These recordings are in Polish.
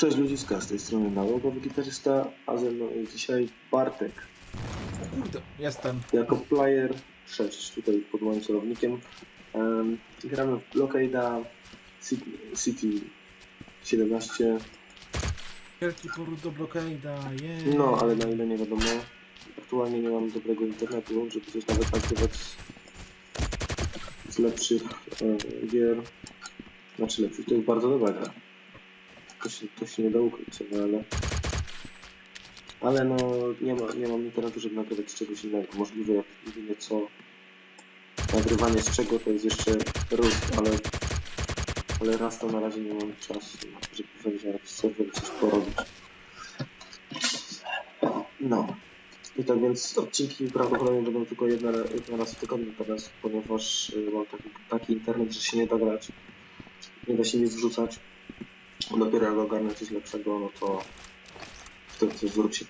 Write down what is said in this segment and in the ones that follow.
Cześć ludziska, z tej strony nałogowy gitarysta, a ze mną jest dzisiaj Bartek. Kurde, jestem. Jako player 6 tutaj pod moim celownikiem. Em, gramy w Blockade'a City, City 17, Wielki poród do blokade'a, jej. no ale na ile nie wiadomo. Aktualnie nie mam dobrego internetu, żeby coś nawet nagrywać z, z lepszych e, gier. Znaczy lepszych, to jest bardzo dobra gra. To się, to się nie da ukryć sobie, ale... Ale no, nie, ma, nie mam internetu, żeby nagrywać z czegoś innego. Możliwe, jak jedynie co nagrywanie z czego to jest jeszcze rust, ale ale raz to na razie nie mam czasu, żeby wejść na jakiś serwer coś porobić. No. I tak więc odcinki prawdopodobnie będą tylko jedna, jedna raz w tygodniu teraz, ponieważ y, mam taki, taki internet, że się nie da grać. Nie da się nic wrzucać. Dopiero jak ogarnę coś lepszego, no to wtedy coś wróci.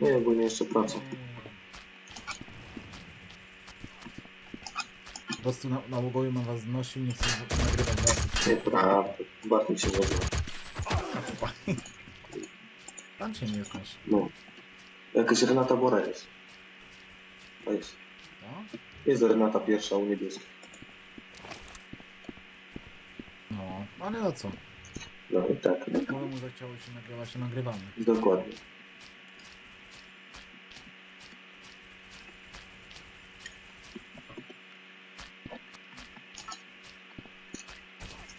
No i ogólnie jeszcze praca. Po prostu na, nałogowy mam was znosił, nie chcę nagrywać was. Nieprawda. Bartek się zgodził. Tam cię nie znasz. No. Jakaś Renata Bora jest. To jest. No? Jest Renata pierwsza u niebieskich. No, ale no co? No i tak, Może mu zachciało się nagrywać, to nagrywamy. dokładnie.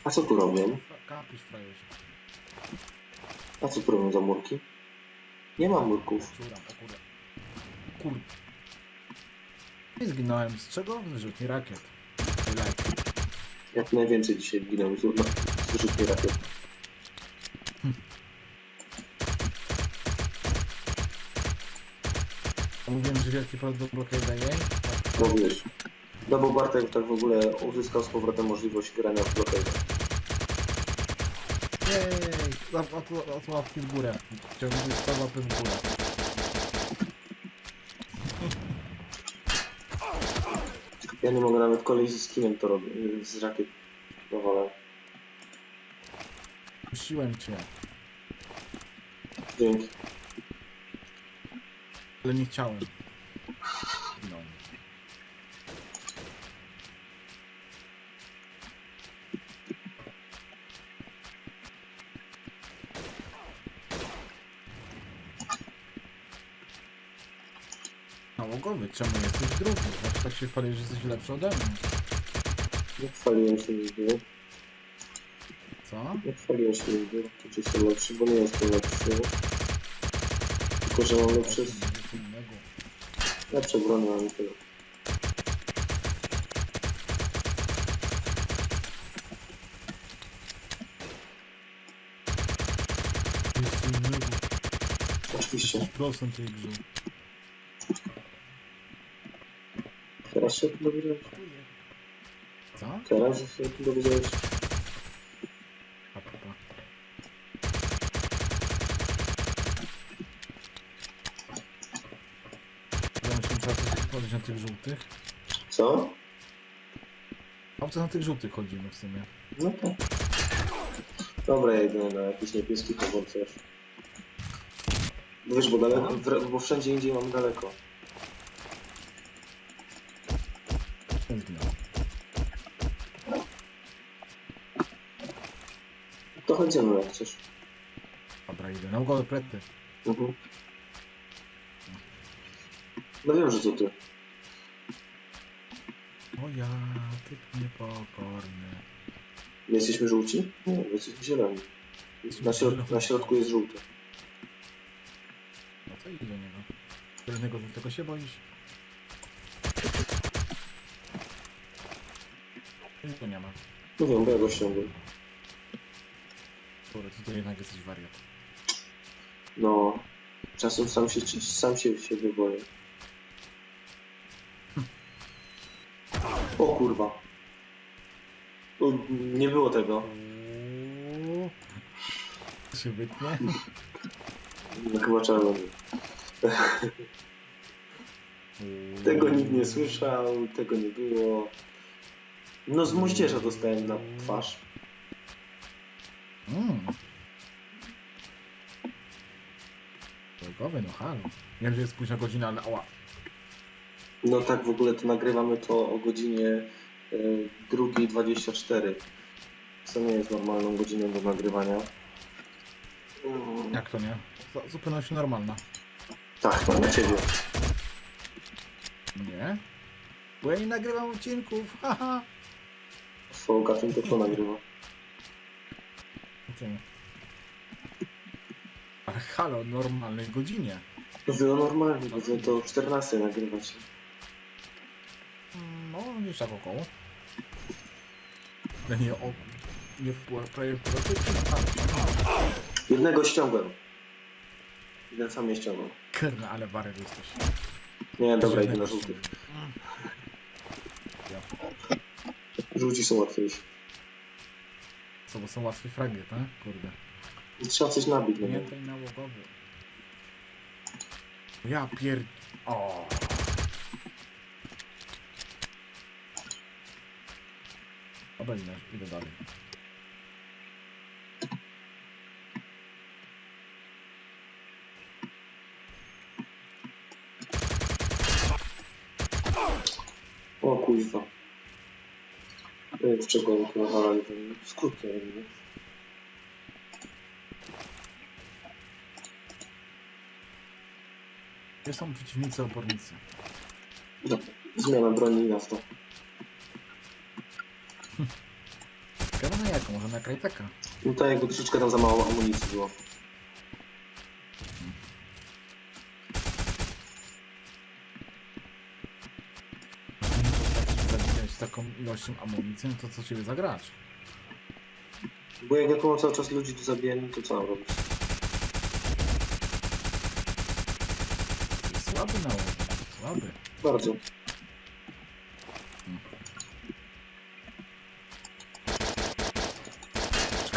A co tu robią? Kapisz frajerze. A co tu robią za murki? Nie ma murków. Czuram, o kurde. Kurde. I zginąłem. Z czego? Rzutni rakiet. Jak najwięcej dzisiaj ginął z, no, z rzutni rakiet. Mówiłem, że wielki poród do blokade'a jej. Mówiłeś. No bo Bartek tak w ogóle uzyskał z powrotem możliwość grania w blokadę. Jej! Od, od, od łapki w górę. Chciałbym 100 łapy w górę. Ja nie mogę nawet kolei ze skinem to robić, z rakiet. No ale Puściłem cię, dzięki. Ale nie chciałem. No. Nałogowy, czemu jesteś drugi? Znaczy tak się chwalisz, że jesteś lepszy ode mnie. Nie chwaliłem się nigdy. Co? Nie chwaliłem się nigdy, że jestem lepszy, bo nie jestem lepszy. Tylko, że mam innego. Lepsze broni, nie tyle. Nic innego. Oczywiście. Tej grze. Teraz się tu dowiedziałeś? Co? Teraz się dowiedziałeś? Teraz chodzić na tych żółtych. Co? A co na tych żółtych chodzimy w sumie? No tak. Dobra, ja idę na jakiś niebieski powód też. Bo wiesz, bo daleko, w- bo wszędzie indziej mam daleko. Zginął. To chodzimy jak chcesz. Dobra, idę. Na ugodę plety. Mhm. No wiem, że to ty. O ja, ty niepokorny. My jesteśmy żółci? Nie, my jesteśmy zieloni. Na, środ na środku jest żółty. No to idź do niego. Jednego żółtego się boisz? Nic tu nie ma. No wiem, bo ja go ściągłem. Kurde, ty to jednak jesteś wariat. No, czasem sam się, sam się, się wyboję. O kurwa. O, nie było tego. Się wytnie? No, chyba trzeba. Tego nikt nie słyszał, tego nie było. No z moździerza dostałem na twarz. Mm. Drogowy, no halo. Wiem, że jest późna godzina, ale ała. No tak, w ogóle to nagrywamy to o godzinie y, 2.24. Co nie jest normalną godziną do nagrywania. Mm, Jak to nie? Z- Zupełność normalna. Tak, mam ciebie. Nie? Bo ja nie nagrywam odcinków, haha. Swoją gatą to kto nagrywa? Ty. Ale halo, normalnej godzinie. Mówię o normalnie, bo to o 14 nagrywać. Mm, No, gdzieś tak około. Nie o... Nie w prawie Jednego ściągłem. Jeden sam nie ściągnął. Kurna, ale bary jesteś. Nie, dobra, idę na żółtych. Ja. Żółci są łatwiejsi. Co, bo są łatwe fragi, tak? Kurde. Trzeba coś nabić, no nie? Pamiętaj nałogowy. Ja pier... O. Dobra, idę, dalej. O. Nie wiem, czego nawalali, ten skrót nie? Gdzie są przeciwnicy, opornicy? No, zmiana broni i jazda. Ciekawe na jaką? Może na Krajteka? No tak jakby troszeczkę tam za mało amunicji było. Zabijać taką ilością amunicji, no to co ciebie zagrać? Bo jak ja tu mam cały czas ludzi do zabijania, to co mam robić? Słaby nałóg. Słaby. Bardzo.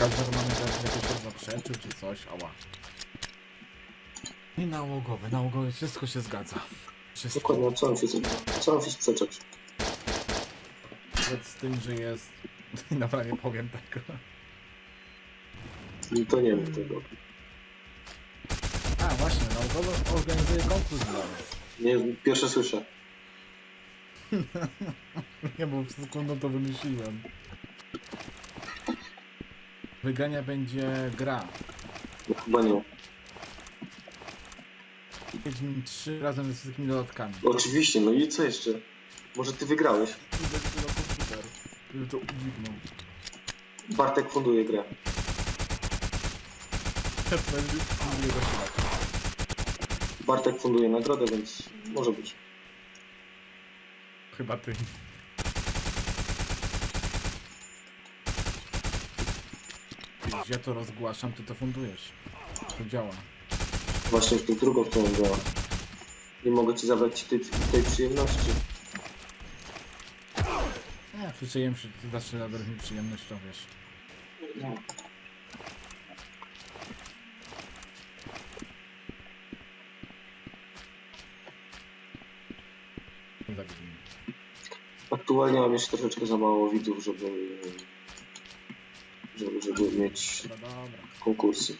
Każdy mamy teraz jakoś zaprzeczył, czy coś? Ała. I nałogowy, nałogowy, wszystko się zgadza. Wszystko. Dokładnie, co mam się, co mam się sprzeczać? Nawet z tym, że jest... Dobra, nie powiem tego. No to nie wiem tego. A, właśnie, nałogowy organizuje konkurs dla nas. Nie, pierwsze słyszę. Nie, bo w sekundę to wymyśliłem. Wygrania będzie gra. No, chyba nie. Wiedźmin 3 razem ze wszystkimi dodatkami. Oczywiście, no i co jeszcze? Może ty wygrałeś? Idę komputer, żeby to udźwignął. Bartek funduje grę. Będzie. Bartek funduje nagrodę, więc może być. Chyba ty. Ja to rozgłaszam, ty to fundujesz. To działa. Właśnie w tą drugą stronę działa. Nie mogę ci zabrać tej, tej przyjemności. Ja przyczaiłem się, ty zawsze nadarz mi przyjemność, to wiesz. No. Aktualnie mam jeszcze troszeczkę za mało widzów, żeby, żeby mieć Dobra, dobra. konkursy.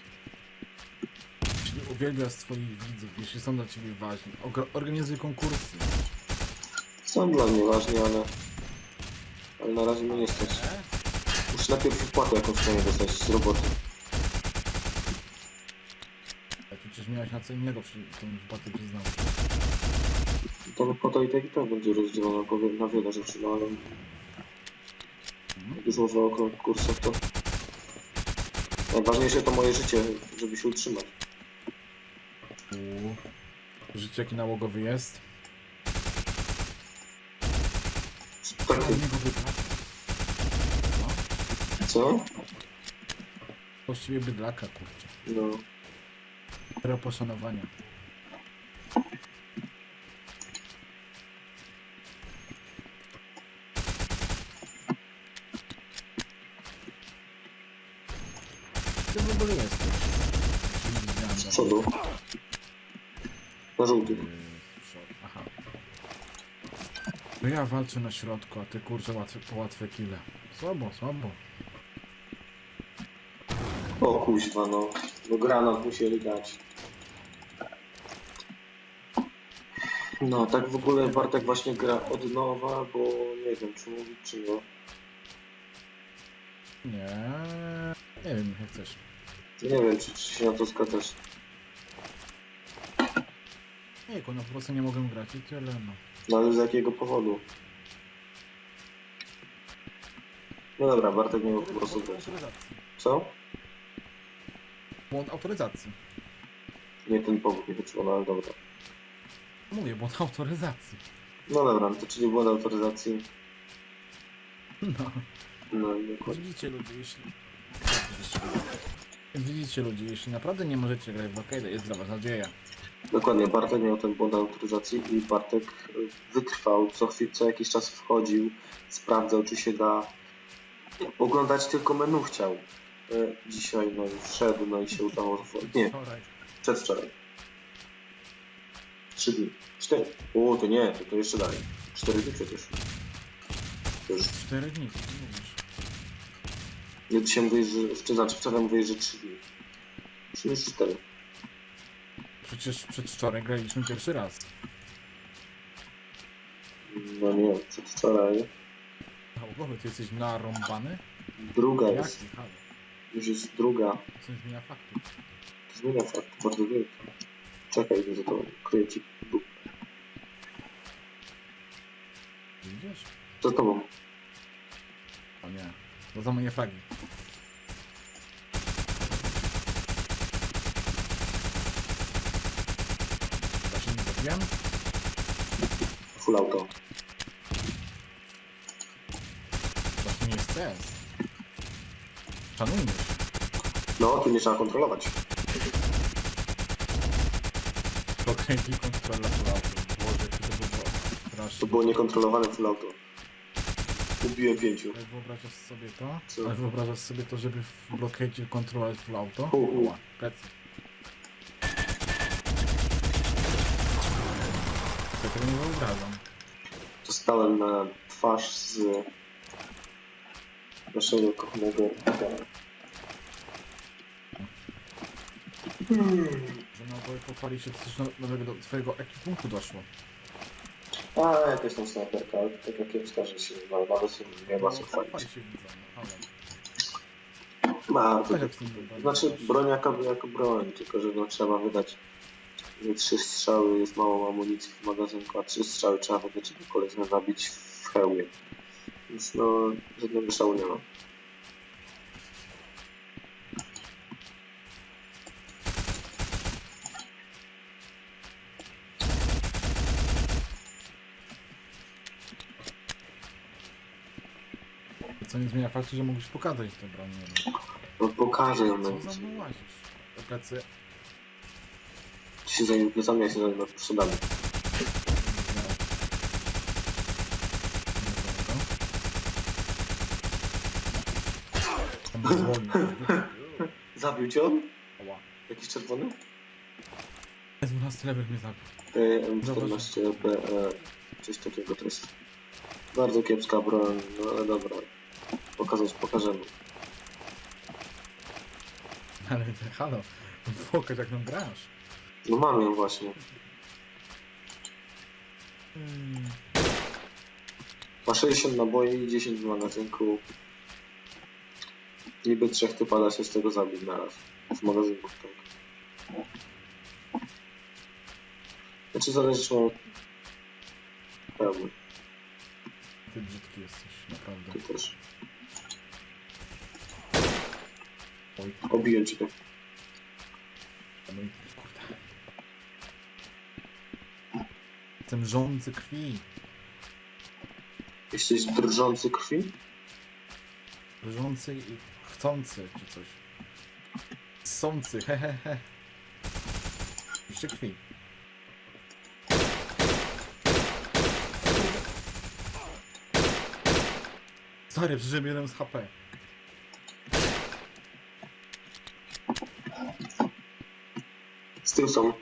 Uwielbiasz swoich widzów, jeśli są dla ciebie ważni, ogro- organizuj konkursy. Są dla mnie ważni, ale, ale na razie mnie nie stać. E? Muszę najpierw wpłatę jakąś stanie dostać z roboty. A przecież miałeś na co innego przy tym wypłatę przyznał. To wypłata i tak i tak będzie rozdzielona powiem, na wiele rzeczy, no ale już mowa o konkursach, to najważniejsze to moje życie, żeby się utrzymać. Uuu. Życie jaki nałogowy jest. Tak, niego co? właściwie bydlaka, kurczę. No. Zero poszanowania. Na przodu. Aha. No ja walczę na środku, a ty kurczę łatwe, po łatwe kile. Słabo, słabo. O kuźwa, no. No granat musieli dać. No, tak w ogóle Bartek właśnie gra od nowa, bo nie wiem, czy mówić, czy nie. Nie. Nie wiem, jak chcesz. Nie wiem, czy, czy się na to zgadzasz. Nie, no po prostu nie mogę grać i tyle, no. No ale z jakiego powodu? No dobra, Bartek nie mógł po prostu grać. autoryzacji. Co? Błąd autoryzacji. Nie ten powód nie wytrzymał, no ale dobra. Mówię, błąd autoryzacji. No dobra, no to czyli błąd autoryzacji. No. No i dokładnie. Widzicie ludzie, jeśli... Widzicie ludzie, jeśli naprawdę nie możecie grać w Blockade, jest dla was nadzieja. Dokładnie, Bartek miał ten błąd autoryzacji i Bartek y, wytrwał, co, chwil, co jakiś czas wchodził, sprawdzał, czy się da oglądać tylko menu chciał. Y, Dzisiaj no i wszedł, no i się udało. Nie, Wczoraj. przedwczoraj. Trzy dni. Cztery. O, to nie, to, to jeszcze dalej. Cztery dni przecież. To już, Cztery dni, co ty mówisz? nie, dzisiaj mówisz, że, czy znaczy wczoraj mówię, że trzy dni. Trzy już cztery. Przecież przedwczoraj graliśmy pierwszy raz. No nie, przedwczoraj. Nałogowy, ty jesteś narąbany? Druga jest, Jaki? Halo, już jest druga. co nie zmienia faktu. Zmienia fakt, bardzo wielki. Czekaj, za to kryję ci dupę. Widzisz? Za tobą. O nie, to za moje flagi. Zabiłem? Full auto. To nie jest CS. Szanujmy się. No, tu nie trzeba kontrolować. Okay, kontrola to auto. Boże, jakie to było straszne. To było niekontrolowane full auto. Ubiłem pięciu. Ale wyobrażasz sobie to? Co? Ale wyobrażasz sobie to, żeby w blokadzie kontrolować full auto? U, u. Ła, plecy. Tego nie wyobrażam. Dostałem na twarz z naszego kochanego Petera. Że na oboje pochwali się coś no- nowego do twojego ekwipunku doszło. A, jakaś tam snajperka, ale to taka kiepska, że się ma, mamy sobie nie ma co chwalić. się widzą, no ale... Bardzo Tak jak z wygląda. Znaczy, broń jako, jako broń, tylko że no, trzeba wydać za trzy strzały, jest mało amunicji w magazynku, a trzy strzały trzeba żeby koleżkę zabić w hełmie. Więc no, żadnego szału nie ma. Co nie zmienia faktu, że mógłbyś pokazać tę broń. No pokażę ją Co za mną łazisz? Plecy... Się zajmie plecami, ja się zajmę przodami. Zabił cię on? Ała. Jakiś czerwony? 12 level mnie zabił. M14B, e, coś takiego to jest. Bardzo kiepska broń, no ale dobra. Pokazać pokażemy. Ale halo, pokaż jak nam grasz. No mam ją właśnie. Hmm. Ma 60 naboi i 10 w magazynku. Niby trzech typa da się z tego zabić naraz. W magazynku, tak. Znaczy zależy czy mam... Pełny, Ty brzydki jesteś, naprawdę. ty też. Oj, Obiję cię. no i Jestem żądzy krwi. Jesteś drżący krwi? Żądzy i chcący, czy coś. Sący, hehehe. He, he. Jeszcze krwi. Stary, przeżyłem jeden z HP. Z tyłu są.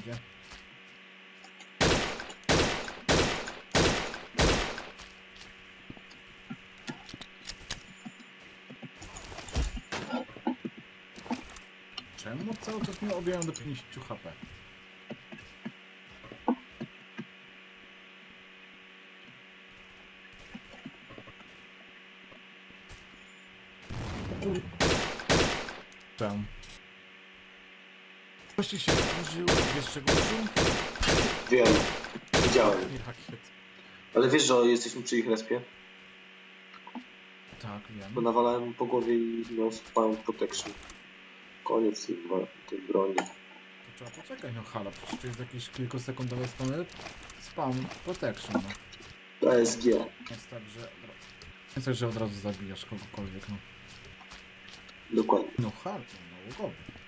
Wszędzie. Czemu cały czas mnie obijają do 50 HP? Czemu? Gości się użył, wiesz czego? Wiem, widziałem. Ale wiesz, że jesteśmy przy ich respie? Tak, wiem. Bo nawalałem mu po głowie i miał spam protection. Koniec tej, tej broni. To trzeba poczekać, no halo, przecież to jest jakiś kilkusekundowy spam, spam protection, no. PSG. Jest tak, że... Jest tak, że od razu zabijasz kogokolwiek, no. Dokładnie. No halo, no łogowy.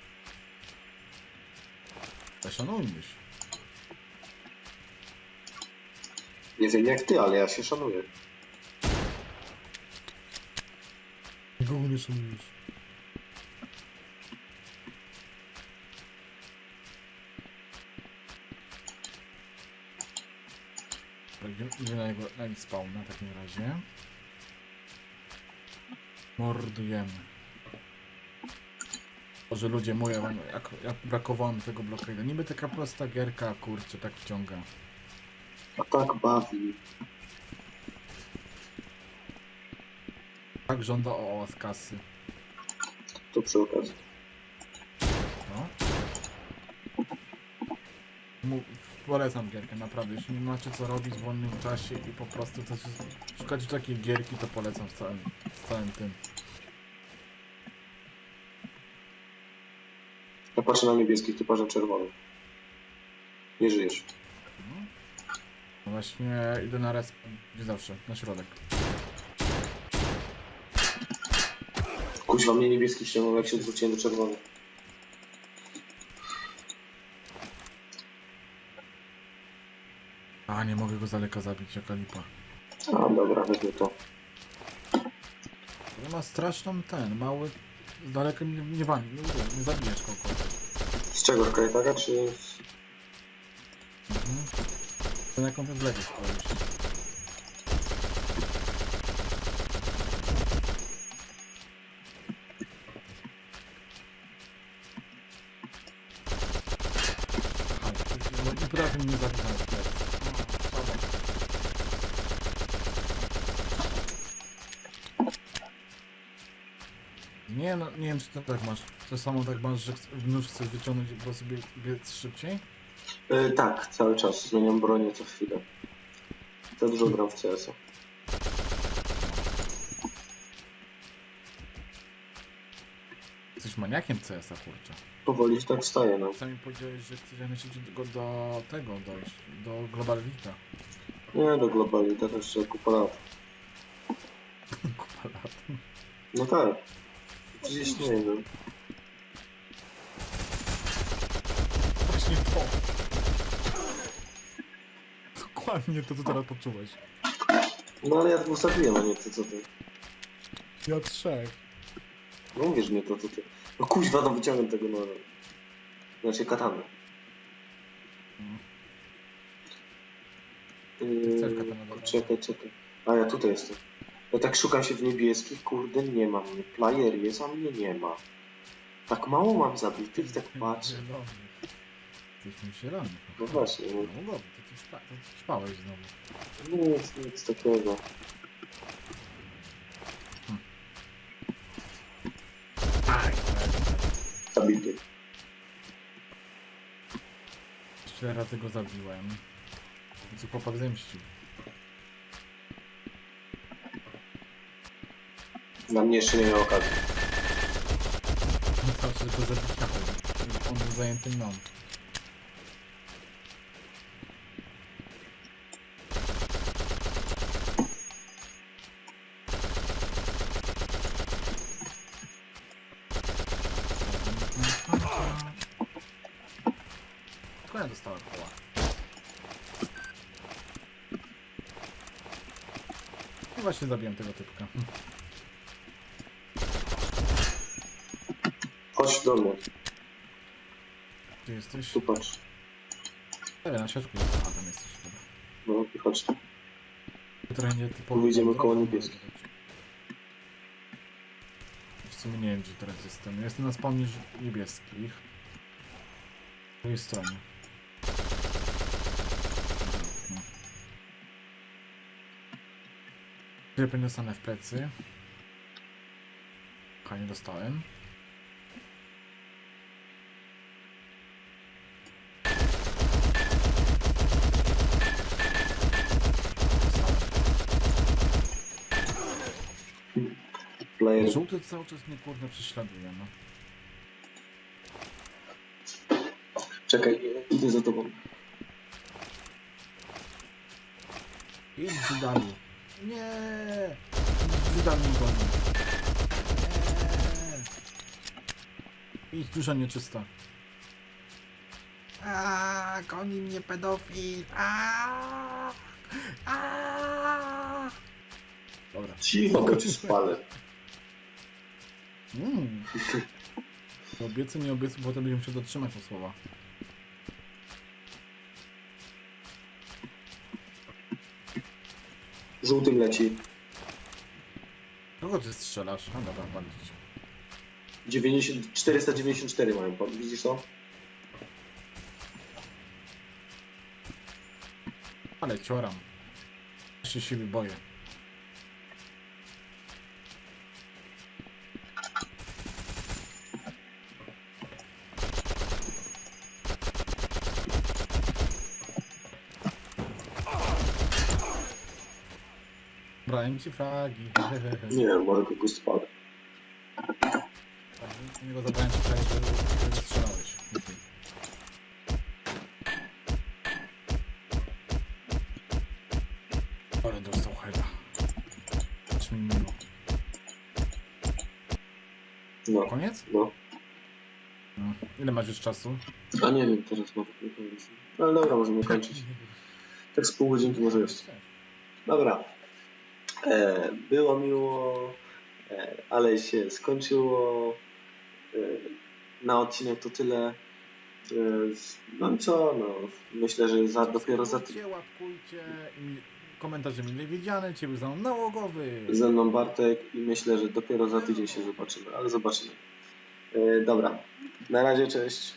Zaszanujmy się. Nie wiem jak ty, ale ja się szanuję. Nikogo nie szanujesz. Idę na jego na ich spawn na takim razie. Mordujemy. Boże ludzie, moje, jak, jak brakowało mi tego blokade'a. Niby taka prosta gierka, kurczę, tak wciąga. A tak bawi. Tak żąda o z kasy. To przy okazji. No. Mu- Polecam gierkę, naprawdę. Jeśli nie macie co robić w wolnym czasie i po prostu coś szukacie takiej gierki, to polecam z całym, z całym tym. Ja patrzę na niebieskich, ty patrz na czerwonych. Nie żyjesz. No. Właśnie idę na resp, gdzie zawsze, na środek. Kuźwa mnie niebieski ściągnął, jak się zwróciłem do czerwonych. A, nie mogę go z daleka zabić, jaka lipa. A dobra, wezmę to. On ma straszną ten, mały, z daleka nie, nie, wani- nie, nie, nie zabijesz kogoś. Z czego? Z Kajtaka czy... Mhm. To jaką ty wlepiesz kogoś. Nie, no, nie wiem czy ty tak masz. To samo tak masz, że chc- nóż chcesz wyciągnąć i po prostu bie- biec szybciej? E, tak, cały czas. Zmieniam bronię co chwilę. Za dużo gram w CS-a. Jesteś maniakiem CS-a, kurczę. Powoli tak wstaje, no. Sami powiedziałeś, że chcesz jak najszybciej do, do tego dojść, do globalita. Nie, do globali, to jeszcze kupa lat. Kupa lat. No tak. Przecież nie wiem. Właśnie to. Dokładnie to, co teraz poczułeś. No ale ja dwóch zabiłem, a nie ty, co ty. Ja trzech. No mówisz mnie to, co ty. No kuźwa, no wyciągnę tego noża. Znaczy katanę. Mm. Yy, chcesz katanę dobrać? czekaj, czekaj. A ja tutaj jestem. Ja tak szukam się w niebieskich, kurde, nie ma mnie. Player jest, a mnie nie ma. Tak mało mam zabitych, tak patrzę. Zielony. Jesteśmy zieloni. No właśnie, no. No mogłoby, to ty, śpa, to ty śpałeś znowu. Nic, nic takiego. Zabity. Cztery razy go zabiłem. Co chłopak zemścił. Na mnie jeszcze nie miał okazji. Myślał, że go zabiłem. On był zajęty mną. Tylko ja dostałem koła. I właśnie zabiłem tego typka. Chodź do mnie, Gdzie jesteś? tu patrz. Nie, na środku. A, tam jesteś. Dobra. No i chodź tu. Trochę nie typowo. Wyjdziemy koło niebieskich. W sumie nie wiem, gdzie teraz jestem. Jestem na spawnie ż- niebieskich. Z tej strony. No. Grypy dostanę w plecy. Ha, nie dostałem. Player. Żółty cały czas mnie kurde prześladuje, no. Czekaj, idę za tobą. Idź Zidalu. Nie! Zidal mnie goni. Nie! Idź, duża nieczysta. A, goni mnie pedofil. A, a. Dobra. Cicho, bo cię spalę. Mm. Obiecy, nie obiecy, bo potem będziemy musiał dotrzymać te słowa. Żółtym leci. Kogo ty strzelasz? A dobra. 90, 494 mają, pan. widzisz to? Ale cioram. Ja się siebie boję. Brałem ci fragi. Nie wiem, może kogoś spadł. Z niego zabrałem żeby żeby strzelałeś. Ale dostał heada. Aż mi miło. No, Koniec? no. No. Ile masz już czasu? A nie wiem, teraz nie koniec. Ale dobra, możemy kończyć. Tak z pół godzinki może jest. Dobra. E, było miło, e, ale się skończyło. E, na odcinek to tyle. No i co, no, myślę, że za, dopiero za ty- Łapkujcie, Komentarze mile widziane, ciebie za nałogowy. ze mną Bartek i myślę, że dopiero za tydzień się zobaczymy, ale zobaczymy. Dobra, na razie, cześć.